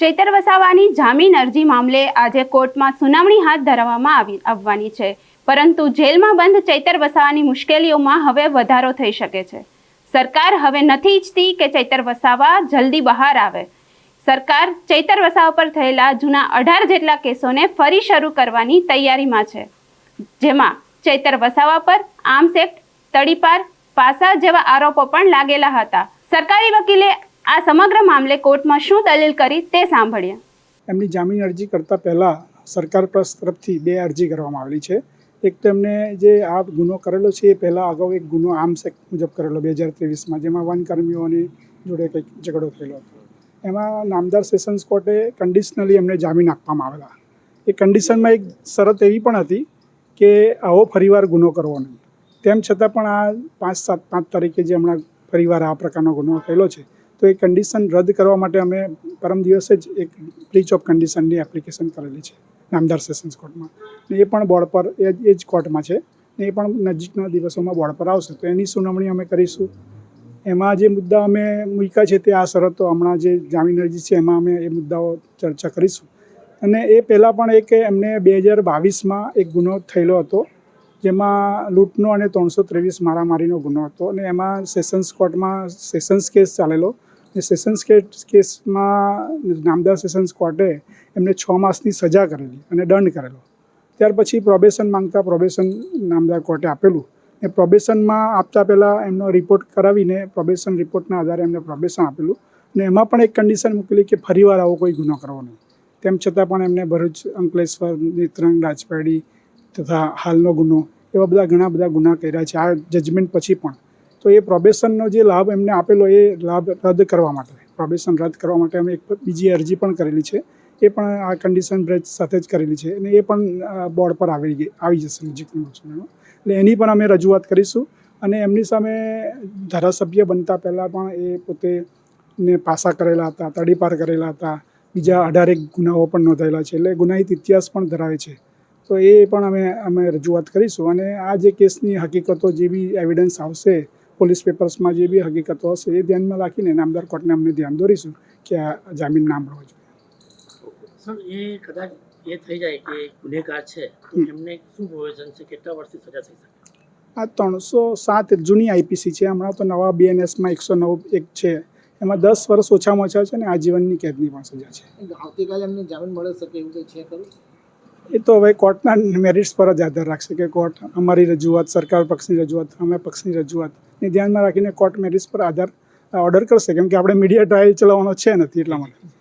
ચૈતર વસાવાની જામીન અરજી મામલે આજે કોર્ટમાં સુનાવણી હાથ ધરવામાં આવી આવવાની છે. પરંતુ જેલમાં બંધ ચૈતર વસાવાની મુશ્કેલીઓમાં હવે વધારો થઈ શકે છે. સરકાર હવે નથી ઈચ્છતી કે ચૈતર વસાવા જલ્દી બહાર આવે. સરકાર ચૈતર વસાવા પર થયેલા જૂના અઢાર જેટલા કેસોને ફરી શરૂ કરવાની તૈયારીમાં છે. જેમાં ચૈતર વસાવા પર આર્મ્સ એક્ટ તડીપાર પાસા જેવા આરોપો પણ લાગેલા હતા. સરકારી વકીલે આ સમગ્ર મામલે કોર્ટમાં શું દલીલ કરી તે સાંભળીએ. એમની જામીન અરજી કરતાં પહેલાં સરકાર તરફથી બે અરજી કરવામાં આવેલી છે. એક તો એમને જે આ ગુનો કરેલો છે એ પહેલાં અગાઉ એક ગુનો આર્મ્સ એક્ટ મુજબ કરેલો બે હજાર ત્રેવીસમાં જેમાં વનકર્મીઓની જોડે કંઈક ઝઘડો થયેલો હતો. એમાં નામદાર સેશન્સ કોર્ટે કન્ડિશનલી એમને જામીન આપવામાં આવેલા. એ કન્ડિશનમાં એક શરત એવી પણ હતી કે આવો ફરીવાર ગુનો કરવો નહીં. તેમ છતાં પણ આ પાંચ સાત પાંચ તારીખે જે હમણાં ફરીવાર આ પ્રકારનો ગુનો થયેલો છે તો એ કન્ડિશન રદ કરવા માટે અમે પરમ દિવસે જ એક બ્રીચ ઓફ કન્ડિશનની એપ્લિકેશન કરેલી છે, નામદાર સેશન્સ કોર્ટમાં એ પણ બોર્ડ પર, એ જ- કોર્ટમાં છે. એ પણ નજીકના દિવસોમાં બોર્ડ પર આવશે. તો એની સુનાવણી અમે કરીશું. એમાં જે મુદ્દા અમે મૂક્યા છે તે આ શરતો હમણાં જે જામીન અરજી છે એમાં અમે એ મુદ્દાઓ ચર્ચા કરીશું. અને એ પહેલાં પણ એક એમને બે હજાર બાવીસમાં એક ગુનો થયેલો હતો, જેમાં લૂંટનો અને ત્રણસો ત્રેવીસ મારામારીનો ગુનો હતો. અને એમાં સેશન્સ કોર્ટમાં સેશન્સ કેસ ચાલેલો. એ સેશન્સ કેસમાં નામદાર સેશન્સ કોર્ટે એમને છ માસની સજા કરેલી અને દંડ કરેલો. ત્યાર પછી પ્રોબેશન માંગતા પ્રોબેશન નામદાર કોર્ટે આપેલું. એ પ્રોબેશનમાં આપતા પહેલાં એમનો રિપોર્ટ કરાવીને પ્રોબેશન રિપોર્ટના આધારે એમને પ્રોબેશન આપેલું. અને એમાં પણ એક કન્ડિશન મૂકેલી કે ફરીવાર આવો કોઈ ગુનો કરવો નહીં. તેમ છતાં પણ એમને ભરૂચ, અંકલેશ્વર, નેત્રંગ, રાજપાડી તથા હાલનો ગુનો એવા બધા ઘણા બધા ગુના કર્યા છે. આ જજમેન્ટ પછી પણ તો એ પ્રોબેશનનો જે લાભ એમને આપેલો એ લાભ રદ કરવા માટે. પ્રોબેશન રદ કરવા માટે અમે એક બીજી અરજી પણ કરેલી છે. એ પણ આ કન્ડિશન બ્રેચ સાથે જ કરેલી છે. અને એ પણ બોર્ડ પર આવી ગઈ, આવી જશે નજીકના સમયમાં એટલે એની પણ અમે રજૂઆત કરીશું. અને એમની સામે ધારાસભ્ય બનતા પહેલાં પણ એ પોતે ને પાસા કરેલા હતા, તડીપાર કરેલા હતા. બીજા અઢારેક ગુનાઓ પણ નોંધાયેલા છે. એટલે ગુનાહિત ઇતિહાસ પણ ધરાવે છે. તો એ પણ અમે અમે રજૂઆત કરીશું. અને આ જે કેસની હકીકતો જે બી એવિડન્સ આવશે પોલીસ પેપર્સમાં જે બી હકીકતો હશે એ ધ્યાનમાં રાખીને નામદાર કોર્ટને અમને ધ્યાન દોરીશું કે આ જામીન ના મળવો જોઈએ. સર એ કદાચ એ થઈ જાય કે ગુનેગાર છે એમને શું પ્રોવિઝન છે? કેટલા વર્ષથી સજા થઈ શકે? આ ત્રણસો સાત જૂની આઈપીસી છે હમણાં તો નવા બીએનએસમાં એકસો નવ એક છે. એમાં દસ વર્ષ ઓછામાં ઓછા છે ને આજીવનની કેદની પણ સજા છે. આવતીકાલે એમને જામીન મળી શકે એવું કંઈ છે ખરું? એ તો હવે કોર્ટના મેરિટ્સ પર જ આધાર રાખશે કે કોર્ટ અમારી રજૂઆત, સરકાર પક્ષની રજૂઆત, અમે પક્ષની રજૂઆતને ધ્યાનમાં રાખીને કોર્ટ મેરિટ્સ પર આધાર ઓર્ડર કરશે. કેમ કે આપણે મીડિયા ટ્રાયલ ચલાવવાનો છે નથી એટલા માટે.